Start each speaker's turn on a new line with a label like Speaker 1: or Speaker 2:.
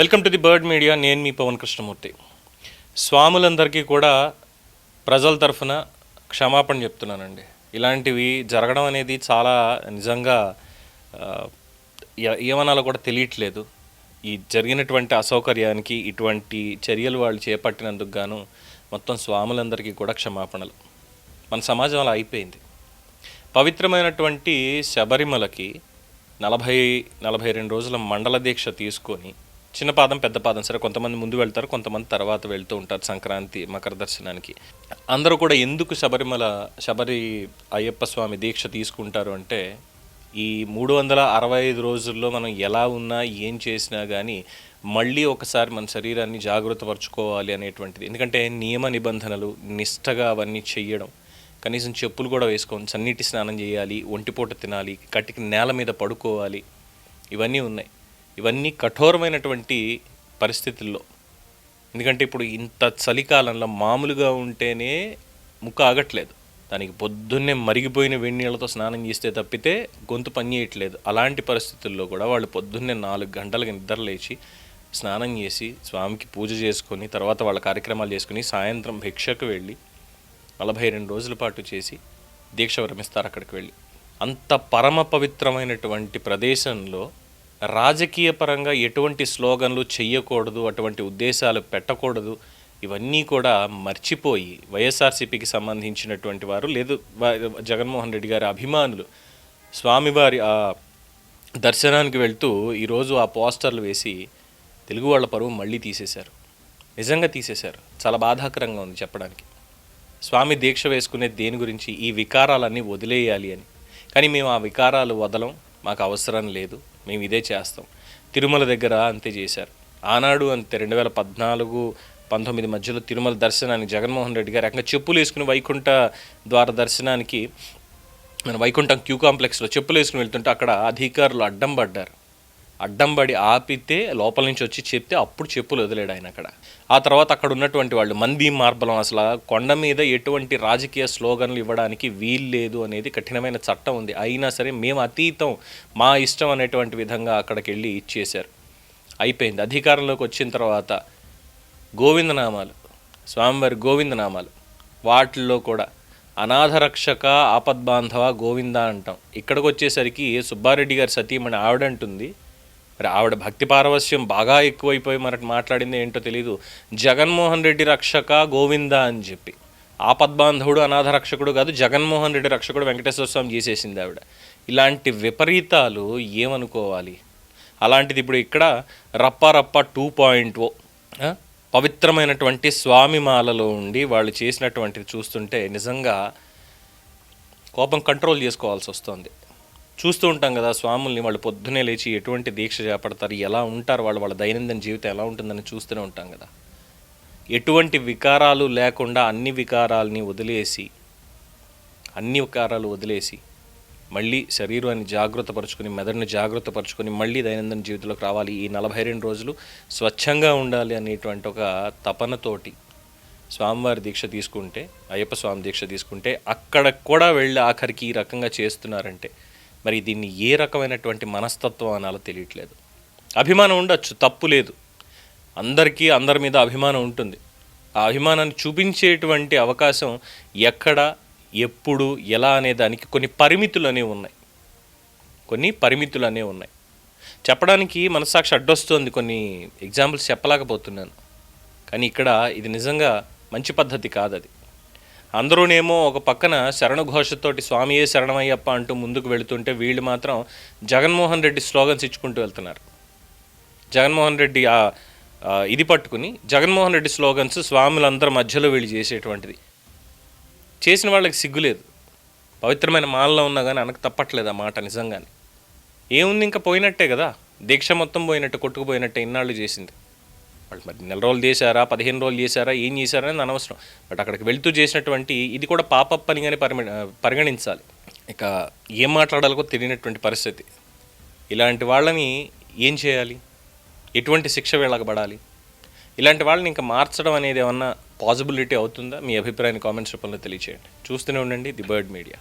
Speaker 1: Welcome to the bird media. నేను మీ పవన్ కృష్ణమూర్తి. స్వాములందరికీ కూడా ప్రజల తరఫున క్షమాపణ చెప్తున్నానండి. ఇలాంటివి జరగడం అనేది చాలా నిజంగా ఏమనాలో కూడా తెలియట్లేదు. ఈ జరిగినటువంటి అసౌకర్యానికి ఇటువంటి చర్యలు వాళ్ళు చేపట్టినందుకు గాను మొత్తం స్వాములందరికీ కూడా క్షమాపణలు. మన సమాజం అలా అయిపోయింది. పవిత్రమైనటువంటి శబరిమలకి నలభై నలభై రెండు రోజుల మండల దీక్ష తీసుకొని చిన్న పాదం పెద్ద పాదం సరే కొంతమంది ముందు వెళ్తారు కొంతమంది తర్వాత వెళ్తూ ఉంటారు సంక్రాంతి మకర దర్శనానికి. అందరూ కూడా ఎందుకు శబరిమల శబరి అయ్యప్ప స్వామి దీక్ష తీసుకుంటారు అంటే ఈ మూడు వందల అరవై ఐదు రోజుల్లో మనం ఎలా ఉన్నా ఏం చేసినా కానీ మళ్ళీ ఒకసారి మన శరీరాన్ని జాగ్రత్తపరచుకోవాలి అనేటువంటిది. ఎందుకంటే నియమ నిబంధనలు నిష్టగా అవన్నీ చెయ్యడం కనీసం చెప్పులు కూడా వేసుకోవాలి చన్నీటి స్నానం చేయాలి ఒంటిపూట తినాలి కట్టికి నేల మీద పడుకోవాలి ఇవన్నీ ఉన్నాయి. ఇవన్నీ కఠోరమైనటువంటి పరిస్థితుల్లో. ఎందుకంటే ఇప్పుడు ఇంత చలికాలంలో మామూలుగా ఉంటేనే ముక్క ఆగట్లేదు. దానికి పొద్దున్నే మరిగిపోయిన వేడి నీళ్ళతో స్నానం చేస్తే తప్పితే గొంతు పని చేయట్లేదు. అలాంటి పరిస్థితుల్లో కూడా వాళ్ళు పొద్దున్నే నాలుగు గంటలకు నిద్రలేచి స్నానం చేసి స్వామికి పూజ చేసుకొని తర్వాత వాళ్ళ కార్యక్రమాలు చేసుకుని సాయంత్రం భిక్షకు వెళ్ళి నలభై రెండు రోజుల పాటు చేసి దీక్ష విరమిస్తారు అక్కడికి వెళ్ళి. అంత పరమ పవిత్రమైనటువంటి ప్రదేశంలో రాజకీయ పరంగా ఎటువంటి స్లోగన్లు చెయ్యకూడదు అటువంటి ఉద్దేశాలు పెట్టకూడదు ఇవన్నీ కూడా మర్చిపోయి వైఎస్ఆర్సీపీకి సంబంధించినటువంటి వారు లేదు జగన్మోహన్ రెడ్డి గారి అభిమానులు. స్వామివారి ఆ దర్శనానికి వెళ్తూ ఈరోజు ఆ పోస్టర్లు వేసి తెలుగు వాళ్ళ పరువు మళ్ళీ తీసేశారు. నిజంగా తీసేశారు. చాలా బాధాకరంగా ఉంది చెప్పడానికి. స్వామి దీక్ష వేసుకునే దేని గురించి ఈ వికారాలన్నీ వదిలేయాలి అని. కానీ మేము ఆ వికారాలు వదలం మాకు అవసరం లేదు. మేము ఇదే చేస్తాం. తిరుమల దగ్గర అంతే చేశారు. ఆనాడు అంతే రెండు వేల పద్నాలుగు పంతొమ్మిది మధ్యలో తిరుమల దర్శనానికి జగన్మోహన్ రెడ్డి గారు అక్కడ చెప్పులు వేసుకుని వైకుంఠ ద్వార దర్శనానికి మన వైకుంఠం క్యూ కాంప్లెక్స్లో చెప్పులు వేసుకుని వెళ్తుంటే అక్కడ అధికారులు అడ్డం పడ్డారు. అడ్డంబడి ఆపితే లోపల నుంచి వచ్చి చెప్తే అప్పుడు చెప్పులు వదిలేడు ఆయన అక్కడ. ఆ తర్వాత అక్కడ ఉన్నటువంటి వాళ్ళు మంది మార్బలం అసలు కొండ మీద ఎటువంటి రాజకీయ స్లోగన్లు ఇవ్వడానికి వీలు లేదు అనేది కఠినమైన చట్టం ఉంది. అయినా సరే మేము అతీతం మా ఇష్టం అనేటువంటి విధంగా అక్కడికి వెళ్ళి ఇచ్చేశారు. అయిపోయింది. అధికారంలోకి వచ్చిన తర్వాత గోవిందనామాలు స్వామివారి గోవిందనామాలు వాటిల్లో కూడా అనాథరక్షక ఆపద్బాంధవ గోవింద అంటాం. ఇక్కడికి వచ్చేసరికి సుబ్బారెడ్డి గారి సతీమణి ఆవిడంటుంది. మరి ఆవిడ భక్తి పారవస్యం బాగా ఎక్కువైపోయి మనకు మాట్లాడింది ఏంటో తెలీదు. జగన్మోహన్ రెడ్డి రక్షక గోవింద అని చెప్పి. ఆపద్బాంధవుడు అనాథ రక్షకుడు కాదు జగన్మోహన్ రెడ్డి రక్షకుడు వెంకటేశ్వర స్వామి చేసేసింది ఆవిడ. ఇలాంటి విపరీతాలు ఏమనుకోవాలి? అలాంటిది ఇప్పుడు ఇక్కడ రప్ప రప్ప టూ పాయింట్ ఓ పవిత్రమైనటువంటి స్వామి మాలలో ఉండి వాళ్ళు చేసినటువంటిది చూస్తుంటే నిజంగా కోపం కంట్రోల్ చేసుకోవాల్సి వస్తుంది. చూస్తూ ఉంటాం కదా స్వాముల్ని వాళ్ళు పొద్దునే లేచి ఎటువంటి దీక్ష చేపడతారు ఎలా ఉంటారు వాళ్ళు వాళ్ళ దైనందిన జీవితం ఎలా ఉంటుందని చూస్తూనే ఉంటాం కదా. ఎటువంటి వికారాలు లేకుండా అన్ని వికారాలని వదిలేసి అన్ని వికారాలు వదిలేసి మళ్ళీ శరీరాన్ని జాగ్రత్తపరచుకొని మెదడుని జాగ్రత్తపరచుకొని మళ్ళీ దైనందిన జీవితంలోకి రావాలి. ఈ నలభై రెండు రోజులు స్వచ్ఛంగా ఉండాలి అనేటువంటి ఒక తపనతోటి స్వామివారి దీక్ష తీసుకుంటే అయ్యప్ప స్వామి దీక్ష తీసుకుంటే అక్కడ కూడా వెళ్ళి ఆఖరికి ఈ రకంగా చేస్తున్నారంటే మరి దీన్ని ఏ రకమైనటువంటి మనస్తత్వం అనాలో తెలియట్లేదు. అభిమానం ఉండొచ్చు తప్పు లేదు. అందరికీ అందరి మీద అభిమానం ఉంటుంది. ఆ అభిమానాన్ని చూపించేటువంటి అవకాశం ఎక్కడ ఎప్పుడు ఎలా అనే దానికి కొన్ని పరిమితులు అనేవి ఉన్నాయి. కొన్ని పరిమితులు అనేవి ఉన్నాయి. చెప్పడానికి మనసాక్షి అడ్డొస్తుంది కొన్ని ఎగ్జాంపుల్స్ చెప్పలేకపోతున్నాను. కానీ ఇక్కడ ఇది నిజంగా మంచి పద్ధతి కాదు అది అందరూనేమో ఒక పక్కన శరణ ఘోషతోటి స్వామియే శరణమయ్యప్ప అంటూ ముందుకు వెళుతుంటే వీళ్ళు మాత్రం జగన్మోహన్ రెడ్డి స్లోగన్స్ ఇచ్చుకుంటూ వెళ్తున్నారు. జగన్మోహన్ రెడ్డి ఆ ఇది పట్టుకుని జగన్మోహన్ రెడ్డి స్లోగన్స్ స్వాములందరి మధ్యలో వీళ్ళు చేసేటువంటిది. చేసిన వాళ్ళకి సిగ్గులేదు. పవిత్రమైన మాలలో ఉన్నా కానీ అనకు తప్పట్లేదు ఆ మాట నిజంగానే. ఏముంది ఇంకా పోయినట్టే కదా. దీక్ష మొత్తం పోయినట్టు కొట్టుకుపోయినట్టే ఇన్నాళ్ళు చేసింది. వాళ్ళు మరి నెల రోజులు చేశారా పదిహేను రోజులు చేశారా ఏం చేశారా అనేది అనవసరం. బట్ అక్కడికి వెళ్తూ చేసినటువంటి ఇది కూడా పాపప్ పనిగానే పరిమి పరిగణించాలి. ఇక ఏం మాట్లాడాలో తెలియనటువంటి పరిస్థితి. ఇలాంటి వాళ్ళని ఏం చేయాలి? ఎటువంటి శిక్ష వెళ్ళకబడాలి ఇలాంటి వాళ్ళని ఇంకా మార్చడం అనేది ఏమన్నా పాసిబిలిటీ అవుతుందా? మీ అభిప్రాయాన్ని కామెంట్స్ రూపంలో తెలియచేయండి. చూస్తూనే ఉండండి ది బర్డ్ మీడియా.